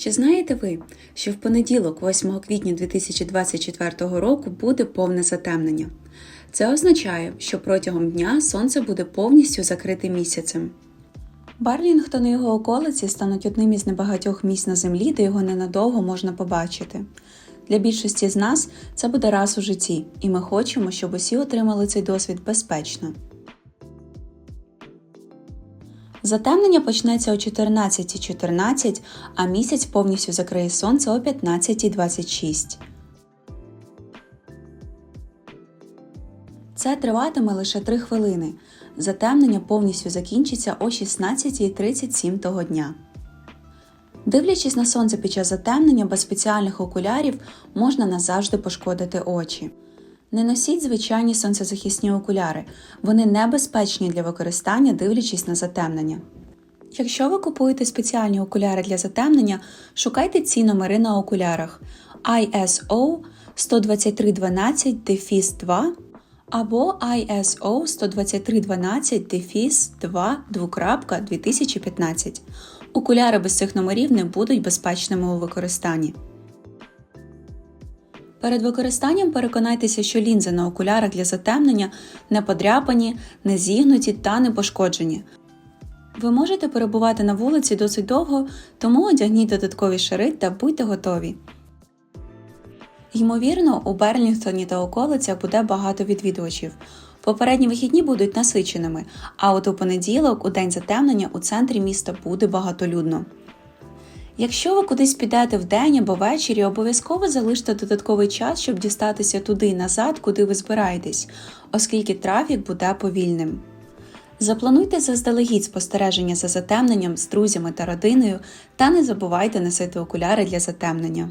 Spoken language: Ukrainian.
Чи знаєте ви, що в понеділок, 8 квітня 2024 року, буде повне затемнення? Це означає, що протягом дня сонце буде повністю закрите місяцем. Барлінгтон і його околиці стануть одним із небагатьох місць на землі, де його ненадовго можна побачити. Для більшості з нас це буде раз у житті, і ми хочемо, щоб усі отримали цей досвід безпечно. Затемнення почнеться о 14.14, а місяць повністю закриє сонце о 15.26. Це триватиме лише 3 хвилини. Затемнення повністю закінчиться о 16.37 того дня. Дивлячись на сонце під час затемнення без спеціальних окулярів можна назавжди пошкодити очі. Не носіть звичайні сонцезахисні окуляри, вони небезпечні для використання, дивлячись на затемнення. Якщо ви купуєте спеціальні окуляри для затемнення, шукайте ці номери на окулярах ISO 12312 2 або ISO 12312 2 2015. Окуляри без цих номерів не будуть безпечними у використанні. Перед використанням переконайтеся, що лінзи на окулярах для затемнення не подряпані, не зігнуті та не пошкоджені. Ви можете перебувати на вулиці досить довго, тому одягніть додаткові шари та будьте готові. Ймовірно, у Берлінгтоні та околицях буде багато відвідувачів. Попередні вихідні будуть насиченими, а от у понеділок, у день затемнення, у центрі міста буде багатолюдно. Якщо ви кудись підете вдень або ввечері, обов'язково залиште додатковий час, щоб дістатися туди назад, куди ви збираєтесь, оскільки трафік буде повільним. Заплануйте заздалегідь спостереження за затемненням з друзями та родиною та не забувайте носити окуляри для затемнення.